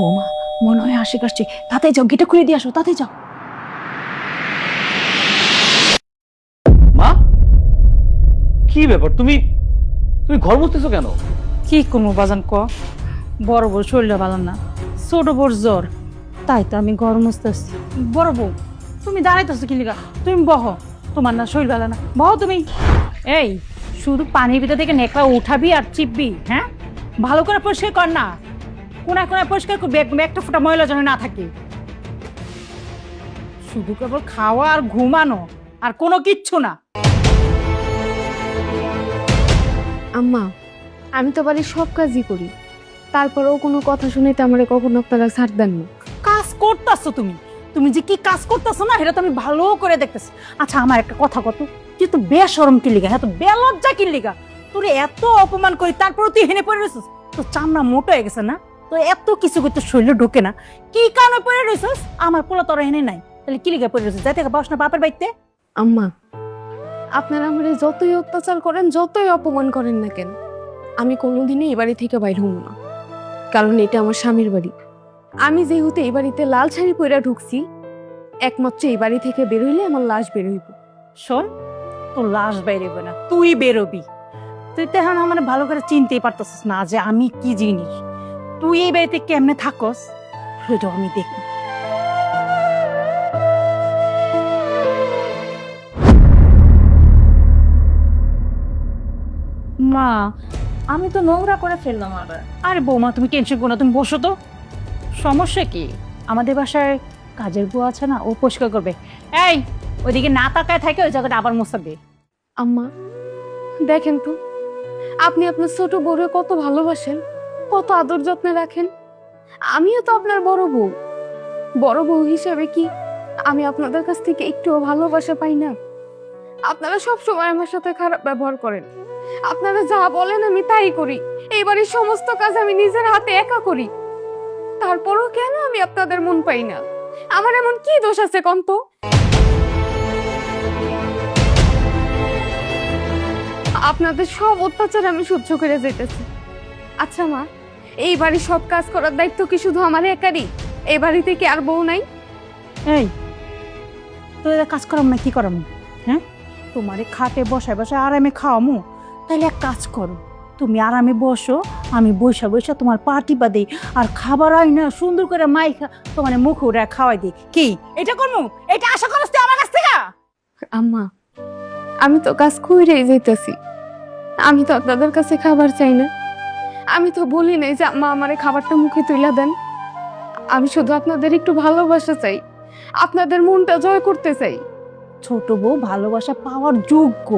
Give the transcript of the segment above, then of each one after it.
বৌমা মনে হয় আশিক আসছে। তাতে যাও গেটে খুলে দিয়ে আসো তাতে যাও। মা? কি ব্যাপার? তুমি তুমি ঘর মুছতেছো কেন? কি করব বাজান ক? বড় বউ শরীরটা ভালো না ছোট বউর জ্বর। তাই তো আমি গরম মুছতেছি। বড় বউ তুমি দাঁড়াইতেছো কি লিগা? তুমি বহ তোমার না শরীর ভালো না। বহ তুমি। এই শুধু পানির ভিতর থেকে নেকড়া উঠাবি আর চিপবি হ্যাঁ? ভালো করে পরিষ্কার কর না। কোনায় কোনায় পরিষ্কার করবি একদম একটা ফোঁটা ময়লা যেন না থাকে। শুধু কেবল খাওয়া আর ঘুমানো আর কোনো কিচ্ছু না। আম্মা আমি তো বাড়ির সব কাজই করি। তারপরেও কোনো কথা শুনেতে আমারে কখনো আপনারা ছাড় দেন না। কাজ করতেছো তুমি? তুমি যে কি কাজ করতেছো না সেটা তো আমি ভালো করে দেখতেছি। আচ্ছা আমার একটা কথা কত? তুই তো বেসরম কি লিগা হ্যাঁ তো বেলজ্জা কি লিগা তোর এত অপমান করি তারপরে তুই হেনে পড়ে রয়েছিস। তো চামড়া মোটো হয়ে গেছে না? তো এত কিছু করতে শরীরে ঢোকে না। কি কারণে পড়ে রয়েছিস আমার পোলা তোরা এনে নাই। তাহলে কি লিগা পড়ে রয়েছিস যাই থেকে বাস না বাপের বাড়িতে। আম্মা আপনারা আমারে যতই অত্যাচার করেন যতই অপমান করেন না কেন আমি কোনোদিনই এই বাড়ি থেকে বাইর হব না। কারণ এটা আমার স্বামীর বাড়ি। আমি যেহেতু এই বাড়িতে লাল শাড়ি পরে ঢুকছি একমাত্র এই বাড়ি থেকে বের হইলে আমার লাশ বের হইব। শোন তোর লাশ বেরোবে না তুই বেরোবি। তুই তো এখন আমার ভালো করে চিনতেই পারতেছিস না যে আমি কি জিনিস। তুই এই বাড়িতে কেমনে থাকস? সেটাও আমি দেখি। মা আমি তো নোংরা করে ফেললাম আবার। আরে বৌমা তুমি টেনশন করো না তুমি বসো তো। সমস্যা কি? আমাদের বাসায় কাজের বউ আছে না ও পরিষ্কার করবে। এই ওইদিকে না তাকায় থাকে ওই জায়গাটা আবার মোছাবে আম্মা দেখেন তো আপনি আপনার ছোট বউরে কত ভালোবাসেন। কত আদর যত্নে রাখেন? আমিও তো আপনার বড় বউ। বড় বউ হিসেবে কি আমি আপনাদের কাছ থেকে একটুও ভালোবাসা পাই না? আপনারা সব সময় আমার সাথে খারাপ ব্যবহার করেন। আপনারা যা বলেন আমি তাই করি। এই সমস্ত কাজ আমি নিজের হাতে একা করি। তারপরও কেন আমি আপনাদের মন পাই না? আমার এমন কি দোষ আছে কন্ত? আপনাদের সব অত্যাচার আমি সহ্য করে যেতেছি। আচ্ছা মা। এই বাড়ির সব কাজ করার দায়িত্ব কি শুধু আমার একারই? এই বাড়িতে কি আর বউ নাই? এই তো এরা কাজ করাম না কি করাম? হ্যাঁ? তোমারে খাটে বসায় বসায় আরামে খাওয়ামু। তাহলে এক কাজ করো তুমি আরামে বসো আমি বৈশা বৈশা তোমার পাটি বাদে আর খাবার হয় না সুন্দর করে মাই খা তোমার মুখ উঠে খাওয়াই দিই। কি? এটা করমু? এটা আশা করছ তুই আমার কাছ থেকে? আম্মা আমি তো কাজ কইরেই যাইতেছি। আমি তো আপনাদের কাছে খাবার চাই না। আমি তো বলি নাই যে আম্মা আমারে খাবারটা মুখে তুইলা দেন। আমি শুধু আপনাদের একটু ভালোবাসা চাই, আপনাদের মনটা জয় করতে চাই। ছোট বউ ভালোবাসা পাওয়ার যোগ্য,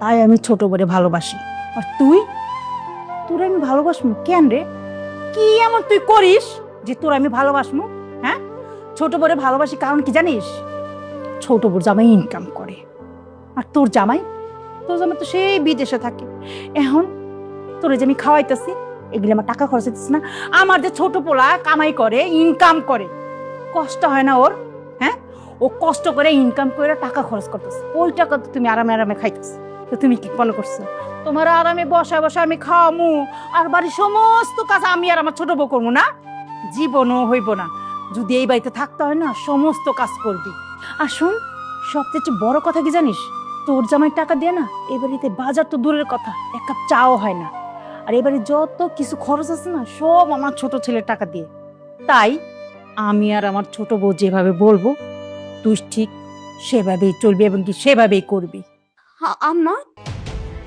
তাই আমি ছোট বউরে ভালোবাসি। আর তুই? তোর আমি ভালোবাসমু কেন রে? কি এমন তুই করিস যে তোর আমি ভালোবাসমু হ্যাঁ? ছোট বউরে ভালোবাসি কারণ কি জানিস? ছোট বউর জামাই ইনকাম করে। আর তোর জামাই তোর জামাই তো সেই বিদেশে থাকে। এখন তোরে যে আমি খাওয়াইতেছি, এগুলি আমার টাকা খরচ হইতেছে না। আমার যে ছোট পোলা কামাই করে ইনকাম করে, কষ্ট হয় না ওর হ্যাঁ? ও কষ্ট করে ইনকাম করে টাকা খরচ করতেছে। ওই টাকা তো তুমি আরামে আরামে খাইতেছ। তো তুমি কি মনে করছ? তোমার আরামে বসা বসা আমি খাওয়ামু, আর বাড়ির সমস্ত কাজ আমি আর আমার ছোট বউ করব না। জীবনও হইব না। যদি এই বাড়িতে থাকতে হয় না, সমস্ত কাজ করবি। আর শোন, সবচেয়ে চেয়ে বড় কথা কি জানিস? তোর জামাই টাকা দিয়ে না এই বাড়িতে বাজার তো দূরের কথা, এক কাপ চাও হয় না। আর এবারে যত কিছু খরচ আছে না সব আমার ছোট ছেলের টাকা দিয়ে। তাই আমি আর আমার ছোট বউ যেভাবে বলব তুই ঠিক সেভাবেই চলবি এবং কি সেভাবেই করবি। আম্মা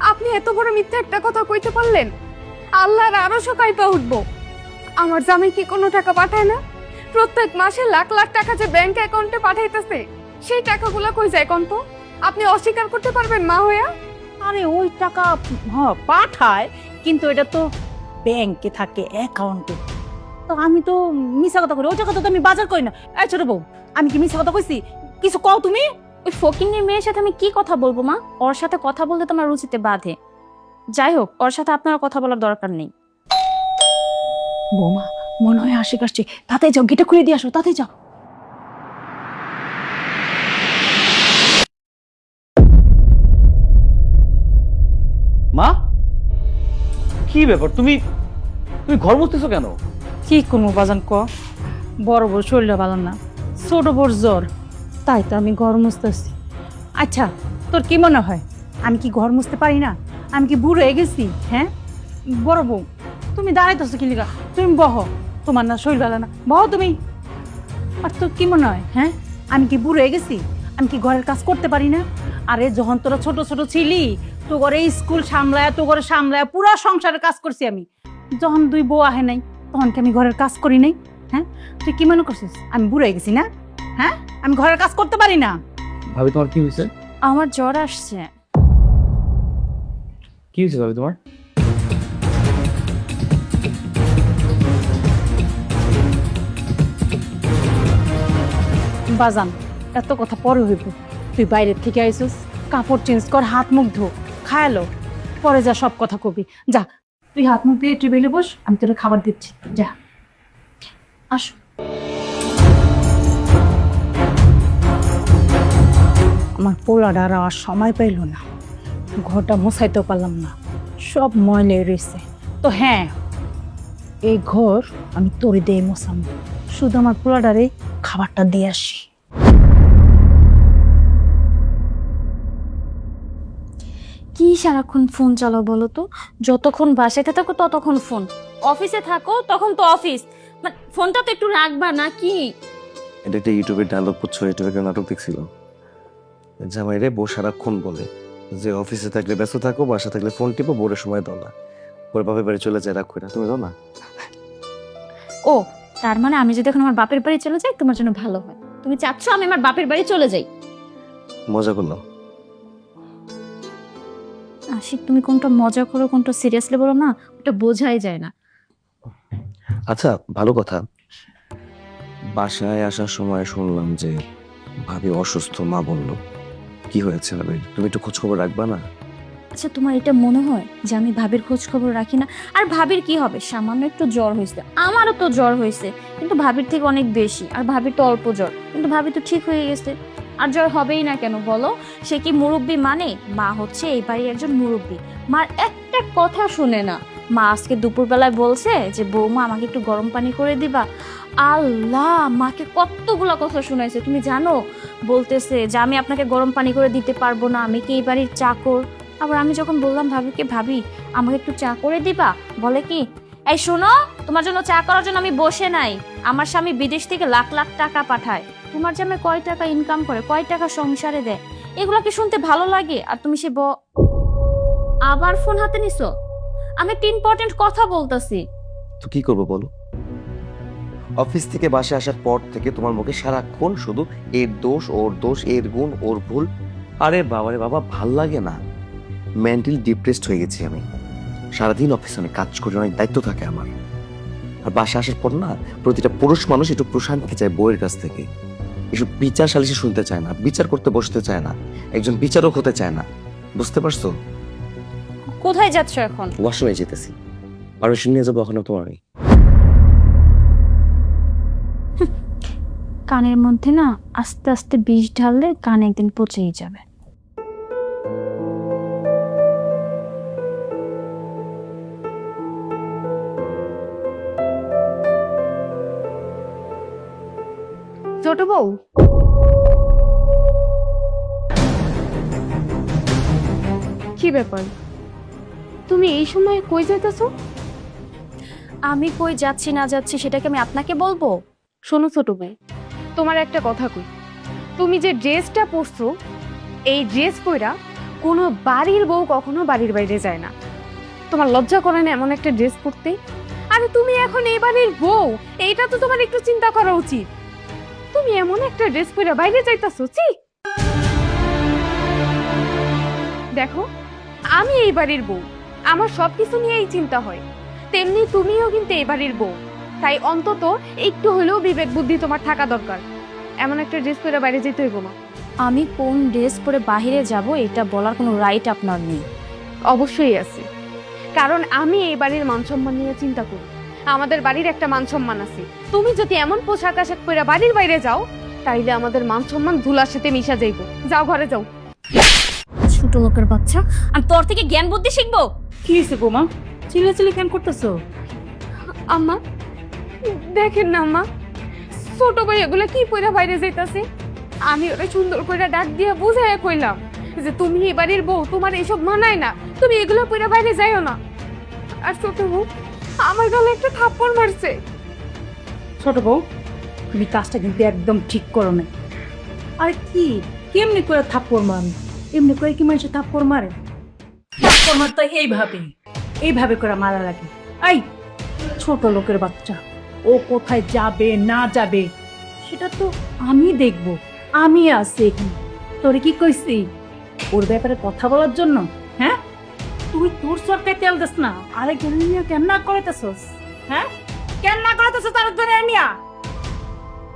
আপনি এত বড় মিথ্যা একটা কথা কইতে পারলেন। আল্লাহর আরও সকাইপা উঠবো। আমার জামাই কি কোনো টাকা পাঠায় না? প্রত্যেক মাসে লাখ লাখ টাকা যে ব্যাংক অ্যাকাউন্টে পাঠাইতেছে সেই টাকাগুলো কই যায় কন্ত? আপনি অস্বীকার করতে পারবেন মা হইয়া? আরে ওই টাকা পাঠায় কিন্তু এটা তো ব্যাংকে থাকে অ্যাকাউন্টে। তো আমি তো মিশা কথা করি ওই টাকা তো আমি বাজার করি না। এই ছোট বউ আমি কি মিশা কথা কইছি? কিছু কও তুমি? ওই ফকিন্নির মেয়ের সাথে আমি কি কথা বলব মা? ওর সাথে কথা বলতে তোমার রুচিতে বাধে। যাই হোক ওর সাথে আপনার কথা বলার দরকার নেই। বৌমা মনে হয় আশিক আসছে। তাতে যাও গেটে খুলে দিয়ে আসো তাতে যাও। কি ব্যাপার? তুমি তুমি ঘর মুছতেছো কেন? কি করব বাজান ক? বড় বড় শরীরটা ভালো না। ছোট বড় জ্বর। তাই তো আমি ঘর মুছতেছি। আচ্ছা তোর কি মনে হয়? আমি কি ঘর মুছতে পারি না? আমি কি বুড়ো হয়ে গেছি? হ্যাঁ? বড় বউ, তুমি দাঁড়াইতেছো কি লিগা? তুমি বহ। তোমার না শরীর ভালো না। বহ তুমি। আর তোর কি মনে হয়? হ্যাঁ? আমি কি বুড়ো হয়ে গেছি? আমি কি ঘরের কাজ করতে পারি না? আরে, যখন তোরা ছোট ছোট ছিলি তো ঘরে স্কুল সামলায় তো ঘরে সামলায় পুরা সংসারের কাজ করছি আমি। যখন দুই বউ আহে নাই তখন কি আমি ঘরের কাজ করি নাই? হ্যাঁ? তুই কি মনে করছিস? আমি বুড়ো হয়ে গেছি না? হ্যাঁ? আমি ঘরের কাজ করতে পারি না। ভাবি তোমার কি হয়েছে? আমার জ্বর আসছে। কি হয়েছে ভাবি তোমার? বাজান এত কথা পরে হইব। তুই বাইরের থেকে আইসিস কাপড় চেঞ্জ কর হাত মুখ ধো। খায়ালো। পরে যা সব কথা কবি। যা, তুই হাত মুখ দিয়ে টেবিলে বস, আমি তোর খাবার দিচ্ছি। যা। আসো। আমার পোলাটা আর আর সময় পাইল না। ঘরটা মোছাইতেও পারলাম না। সব ময়লে রয়েছে। তো হ্যাঁ এই ঘর আমি তোরে দিয়ে মোছাম। শুধু আমার পোলাটারে খাবারটা দিয়ে আসি। কি সারাক্ষণ ফোন চালাও বলো তো? যতক্ষণ বাসাতে থাকো ততক্ষণ ফোন অফিসে থাকো তখন তো অফিস মানে ফোনটা তো একটু রাখবা না কি? এটা একটা ইউটিউবের ডায়লগ করছ ইউটিউবে একটা নাটক দেখছিল জামাই রে বউ সারাক্ষণ বলে যে অফিসে থাকলে ব্যস্ত থাকো বাসা থাকলে ফোন টিপো বোরের সময় দাও না। ওর বাপের বাড়ি চলে যায় রাগ করে তুমি দাও না? ও তার মানে আমি যদি এখন আমার বাপের বাড়ি চলে যাই তোমার জন্য ভালো হয়। তুমি চাচ্ছ আমি আমার বাপের বাড়ি চলে যাই? মজা করলাম। আশিক তুমি কোনটা মজা করো কোনটা সিরিয়াসলি বলো না ওটা বোঝাই যায় না। আচ্ছা ভালো কথা। বাসায় আসার সময় শুনলাম যে ভাবি অসুস্থ মা বলল কি হয়েছে ভাবি? তুমি একটু খোঁজ খবর রাখবা না? আচ্ছা তোমার এটা মনে হয় যে আমি ভাবির খোঁজ খবর রাখি না? আর ভাবির কি হবে? সামান্য একটু জ্বর হয়েছে। আমারও তো জ্বর হয়েছে কিন্তু ভাবির থেকে অনেক বেশি আর ভাবির তো অল্প জ্বর কিন্তু ভাবি তো ঠিক হয়ে গেছে। আর জ্বর হবেই না কেন বলো? সে কি মুরব্বী মানে? মা হচ্ছে এই বাড়ির একজন মুরব্বী। মার একটা কথা শুনে না। মা আজকে দুপুরবেলায় বলছে যে, বৌমা, আমাকে একটু গরম পানি করে দিবা। আল্লাহ, মাকে কতগুলা কথা শুনাইছে, তুমি জানো? বলতেছে যে, আমি আপনাকে গরম পানি করে দিতে পারব না, আমি কি এই বাড়ির চাকর? আবার আমি যখন বললাম, ভাবিকে ভাবি, আমাকে একটু চা করে দিবা? বলে কি, এই শোনো, তোমার জন্য চা করার জন্য আমি বসে নাই। আমার স্বামী বিদেশ থেকে লাখ লাখ টাকা পাঠায়। তোমার জামে কয় টাকা ইনকাম করে, কয় টাকা সংসারে দেয়? এগুলো কি শুনতে ভালো লাগে, আর তুমি সে আবার ফোন হাতে নিছো? আমি একটা ইম্পর্টেন্ট কথা বলতেছি। তো কি করব বলো? অফিস থেকে বাসে আসার পর থেকে তোমার মুখে সারাক্ষণ শুধু এর দোষ, ওর দোষ, এর গুণ, ওর ভুল। আরে বাবারে বাবা, ভালো লাগে না। মেন্টালি ডিপ্রেসড হয়ে গেছি আমি। সারাদিন অফিসে আমি কাজ করি, অনেক দায়িত্ব থাকে আমার। আর বাসে আসার পর না, প্রতিটা পুরুষ মানুষ একটু প্রশান্তি চায় বইয়ের কাছ থেকে। এসব বিচার সালিসে শুনতে চায় না বিচার করতে বসতে চায় না একজন বিচারক হতে চায় না। বুঝতে পারছ? কোথায় যাচ্ছ এখন? ওয়াশরুমে যেতেছি। পারমিশন নিয়ে যাব ওখানে তোমার আমি কানের মধ্যে না আস্তে আস্তে বিষ ঢাললে কান একদিন পচেই যাবে। ছোট বউ? কি ব্যাপার? তুমি এই সময় কই যাইতেছো? আমি কই যাচ্ছি না যাচ্ছি সেটাকে আমি আপনাকে বলব? শোনো ছোট ভাই তোমার একটা কথা কই। তুমি যে ড্রেসটা পরছো এই ড্রেস পরা কোনো বাড়ির বউ কখনো বাড়ির বাইরে যায় না। তোমার লজ্জা করে না এমন একটা ড্রেস পরতে? আরে তুমি এখন এই বাড়ির বউ এইটা তো তোমার একটু চিন্তা করা উচিত। তুমি এমন একটা ড্রেস পরে বাইরে যাইতাছো চি দেখো আমি এই বাড়ির বউ। আমার সবকিছু নিয়েই চিন্তা হয়। তেমনি তুমিও কিন্তু এই বাড়ির বউ। তাই অন্তত একটু হলেও বিবেক বুদ্ধি তোমার থাকা দরকার। এমন একটা ড্রেস পরে বাইরে যেতে হইব না। আমি কোন ড্রেস পরে বাইরে যাব এটা বলার কোনো রাইট আপনার নেই। অবশ্যই আছে। কারণ আমি এই বাড়ির মান সম্মান নিয়ে চিন্তা করি। আমাদের বাড়ির একটা মান সম্মান আছে। তুমি যদি এমন পোশাক আশাক পরে বাড়ির বাইরে যাও তাইলে আমাদের মান সম্মান ধুলার সাথে মিশা যাইব। যাও ঘরে যাও। ছোট লোকের বাচ্চা আমি তোর থেকে জ্ঞান বুদ্ধি শিখব? কি হয়েছে বোমা চিলে চিলে কেন করতেছো? আম্মা দেখেন না আম্মা ছোট ভাই এগুলো কি পয়রা বাইরে যাইতাছে? আমি ওরা সুন্দর করে ডাক দিয়া বুঝাইয়া কইলাম যে তুমি এই বাড়ির বউ তোমার এইসব মানায় না। তুমি এগুলো পয়রা বাইরে যাইও না। আর ছোট বউ আমার গালে একটা থাপ্পড় মারছে। ছোট বউ, তুমি কাজটা কিন্তু একদম ঠিক করো না আর কি? কেমনি করে থাপ্পড় মার এমনি করে কি মানুষ থাপ্পড় মারে? থাপ্পড় মারতে এইভাবে এইভাবে করে মারা লাগে। এই ছোট লোকের বাচ্চা, ও কোথায় যাবে, না যাবে, সেটা তো আমি দেখব। আমি আছি এখানে। তোরে কি কইছি? ওর ব্যাপারে কথা বলার জন্য হ্যাঁ? তুই তোর সরকার তেল দিস না। আরেকজন নিয়ে কেন না করেতেছস হ্যাঁ? কেন না করেতেছস তার ধরে নিয়া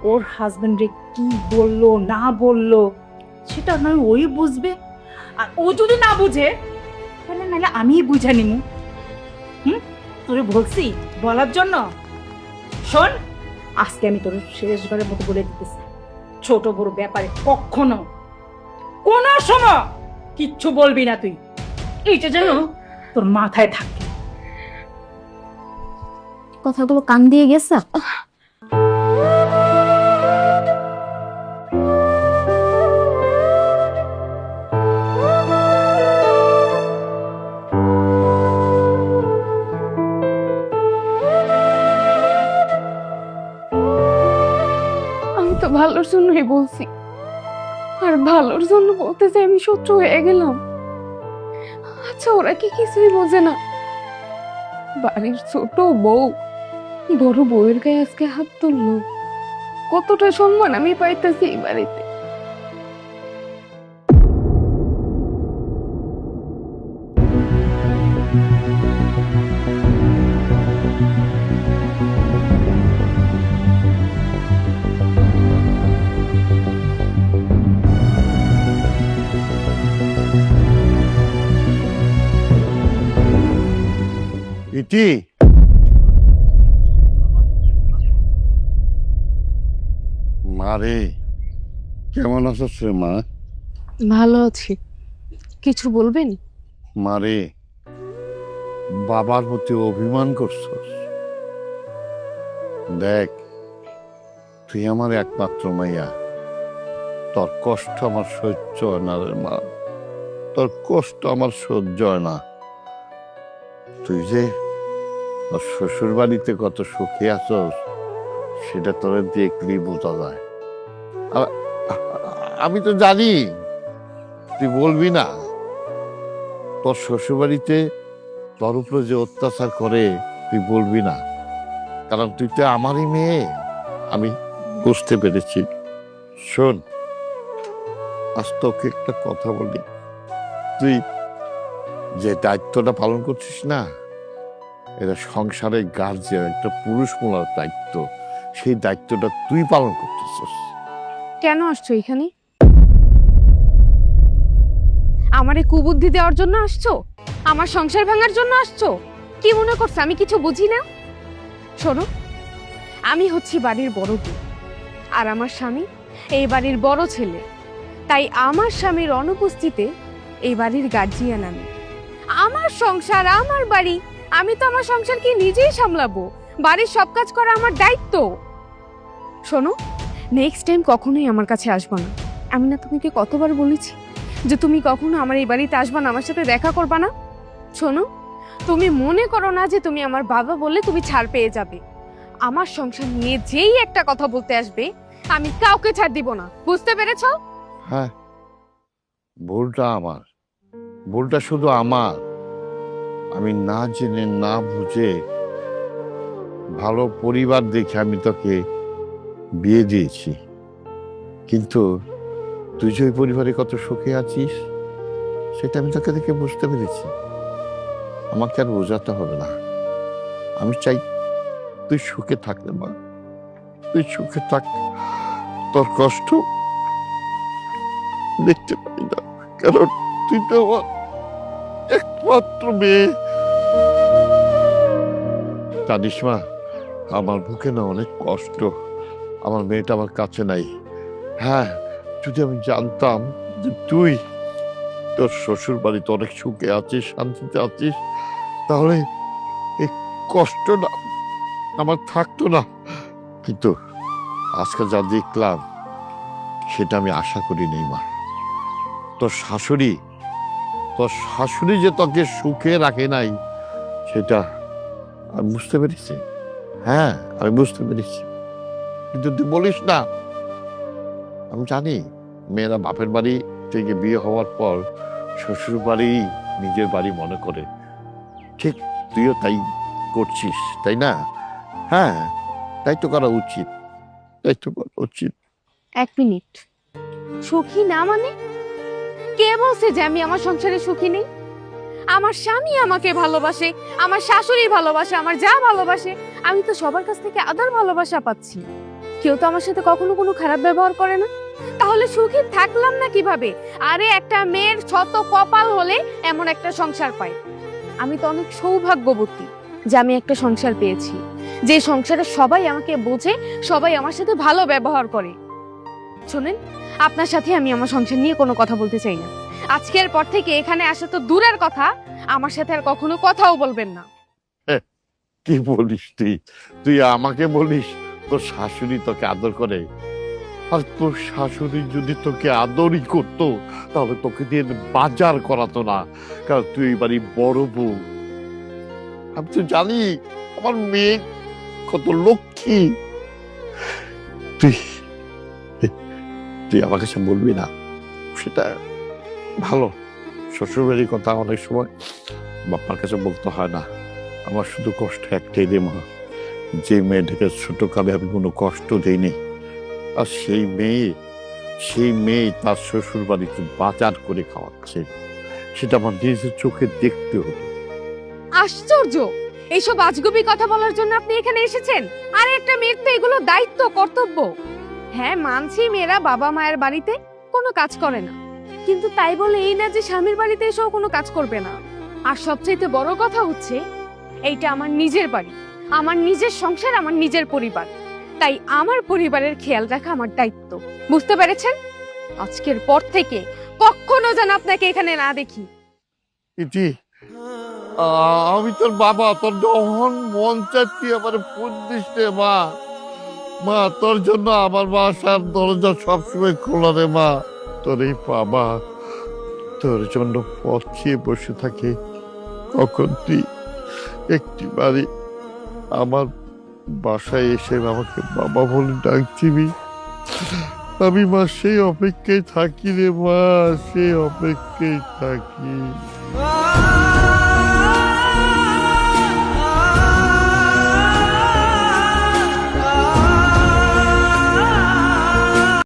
ওর হাজবেন্ড রে কি বলল, না বলল, সেটা নয় ওই বুঝবে। আর ও যদি না বুঝে, তাহলে নাহলে আমিই বুঝে নিমু। হুম? তোরে বলছি, বলার জন্য। শোন, আজকে আমি তোর শেষবারের মতো বলে দিতেছি। ছোট বড় ব্যাপারে কখনো, কোনো সময় কিচ্ছু বলবি না তুই। এইটা যেন তোর মাথায় থাকে। কথাগুলো কান দিয়ে গেছে? আমি তো ভালোর জন্যই বলছি। আর ভালোর জন্য বলতে যে আমি শত্রু হয়ে গেলাম। আচ্ছা ওরা কি কিছুই বোঝে না। বাড়ির ছোট বউ, বড় বউয়ের গায়ে আজকে হাত তুললো। কতটা সম্মান আমি পাইতেছি এই বাড়িতে। ইতি মারে কেমন আছো সে মা? ভালো আছি। কিছু বলবেন? মারে বাবার প্রতি অভিমান করছস। দেখ তুই আমার একমাত্র মাইয়া। তোর কষ্ট আমার সহ্য হয় না রে মা। তোর কষ্ট আমার সহ্য হয় না। তুই যে তোর শ্বশুর বাড়িতে কত সুখী আছস সেটা তোরে দেখলেই বোঝা যায়। আমি তো জানি, তুই বলবি না। তোর শ্বশুর বাড়িতে তোর উপরে যে অত্যাচার করে, তুই বলবি না। কারণ তুই তো আমারই মেয়ে, আমি বুঝতে পেরেছি। শোন, আজ তোকে একটা কথা বলি। তুই যে দায়িত্বটা পালন করছিস না এটা সংসারের গার্জিয়ান একটা পুরুষ মোলার দায়িত্ব। সেই দায়িত্বটা তুই পালন করতেছিস। কেন আসছো এখানে? আমারে কুবুদ্ধি দেওয়ার জন্য আসছো? আমার সংসার ভাঙার জন্য আসছো? কি মনে করছ? আমি কিছু বুঝি না? শোনো, আমি হচ্ছি বাড়ির বড় বউ, আর আমার স্বামী এই বাড়ির বড় ছেলে। তাই আমার স্বামীর অনুপস্থিতিতে এই বাড়ির গার্জিয়ান আমি। আমার সংসার, আমার বাড়ি আমি তো আমার সংসারকে নিজেই সামলাবো। বাড়ির সব কাজ করা আমার দায়িত্ব। শোনো নেক্সট টাইম কখনোই আমার কাছে আসব না। আমি না তোমাকে কতবার বলেছি যে তুমি কখনো আমার এই বাড়িতে আসবা না, আমার সাথে দেখা করবা না। শোনো, তুমি মনে করো না যে তুমি আমার বাবা বললে তুমি ছাড় পেয়ে যাবে। আমার সংসার নিয়ে যেই একটা কথা বলতে আসবে, আমি কাউকে ছাড় দিব না। বুঝতে পেরেছ? হ্যাঁ ভুলটা আমার। ভুলটা শুধু আমার। আমি না জেনে, না বুঝে ভালো পরিবার দেখে আমি তোকে বিয়ে দিয়েছি। কিন্তু তুই যে পরিবারে কত সুখে আছিস, সেটা আমি তোকে দেখে বুঝতে পেরেছি। আমাকে আর বোঝাতে হবে না। আমি চাই তুই সুখে থাকলে মা তুই সুখে থাক। তোর কষ্ট দেখতে পাই না। কারণ তুই তো একমাত্র মেয়ে। জানিস মা আমার বুকে না অনেক কষ্ট। আমার মেয়েটা আমার কাছে নাই। হ্যাঁ যদি আমি জানতাম যে তুই তোর শ্বশুর বাড়িতে অনেক সুখে আছিস, শান্তিতে আছিস, তাহলে এই কষ্ট না আমার থাকতো না। কিন্তু আজকে যা দেখলাম, সেটা আমি আশা করি নেই, মা। তোর শাশুড়ি তোর শাশুড়ি যে তোকে সুখে রাখে নাই, সেটা আমি বুঝতে পেরেছি। হ্যাঁ আমি বুঝতে পেরেছি। কিন্তু তুই বলিস না। আমি জানি মেয়েরা বাপের বাড়ি থেকে বিয়ে হওয়ার পর শ্বশুর বাড়ি নিজের বাড়ি মনে করে। ঠিক তুইও তাই করছিস, তাই না? হ্যাঁ তাই তো করা উচিত। তাই তো করা উচিত। এক মিনিট। সুখী না মানে? কে বলছে যে আমি আমার সংসারে সুখী নেই? আমার স্বামী আমাকে ভালোবাসে, আমার শাশুড়ি ভালোবাসে, আমার যা ভালোবাসে, আমি তো সবার কাছ থেকে আদার ভালোবাসা পাচ্ছি। কেউ তো আমার সাথে কখনো কোনো খারাপ ব্যবহার করে না। তাহলে সুখী থাকলাম না কীভাবে? আরে একটা মেয়ের শত কপাল হলে এমন একটা সংসার পায় আমি তো অনেক সৌভাগ্যবতী যে আমি একটা সংসার পেয়েছি। যে সংসারে সবাই আমাকে বোঝে, সবাই আমার সাথে ভালো ব্যবহার করে। শোনেন, আপনার সাথে আমি আমার সংসার নিয়ে কোনো কথা বলতে চাই না। আজকের পর থেকে এখানে আসা তো দূরের কথা। আমার সাথে আর কখনো কথাও বলবেন না। কি বলিস তুই? তুই আমাকে বলিস, তোর শাশুড়ি তোকে আদর করে? আর তোর শাশুড়ি যদি তোকে আদরই করতো, তাহলে তোকে দিয়ে বাজার করাতো না। কারণ তুই বাড়ি বড় বউ। আমি তো জানি, আমার মেয়ে কত লক্ষ্মী। তুই তুই আমার কাছে বলবি না, সেটা ভালো। শ্বশুরবাড়ির কথা অনেক সময় বাপার কাছে বলতে হয় না। আমার শুধু কষ্ট একটাই রে মা। যে মেয়েটাকে ছোট কালে আমি কোনো কষ্ট দিইনি, আর সেই মেয়ে সেই মেয়ে তার শ্বশুর বাড়িতে বাজার করে খাওয়াচ্ছে। সেটা আমার নিজের চোখে দেখতে হতো আশ্চর্য! এইসব আজগুবি কথা বলার জন্য আপনি এখানে এসেছেন? আর একটা মেয়ের তো এগুলো দায়িত্ব, কর্তব্য। হ্যাঁ মানছি মেয়েরা বাবা মায়ের বাড়িতে কোনো কাজ করে না। কিন্তু তাই বলে এই না যে স্বামীর বাড়িতে এসেও কোনো কাজ করবে না। আর সবচাইতে বড় কথা হচ্ছে, এইটা আমার নিজের বাড়ি। আমার নিজের সংসার, আমার নিজের পরিবার। তাই আমার পরিবারের খেয়াল রাখা আমার দায়িত্ব। বুঝতে পেরেছেন? আজকের পর থেকে কখনো যেন আপনাকে এখানে না দেখি। ইতি আমি তোর বাবা, তোর যখন মন চাচ্ছি আমার ফোন মা। মা, তোর জন্য আমার বাসার দরজা সবসময় খোলা রে, মা। তোর বাবা। তোর জন্য পথ বসে থাকে কখন তুই একটি বাড়ি আমার বাসায় এসে আমাকে বাবা বলে ডাকছিবি। আমি মা, সেই অপেক্ষায় থাকি রে মা, সেই অপেক্ষায় থাকি।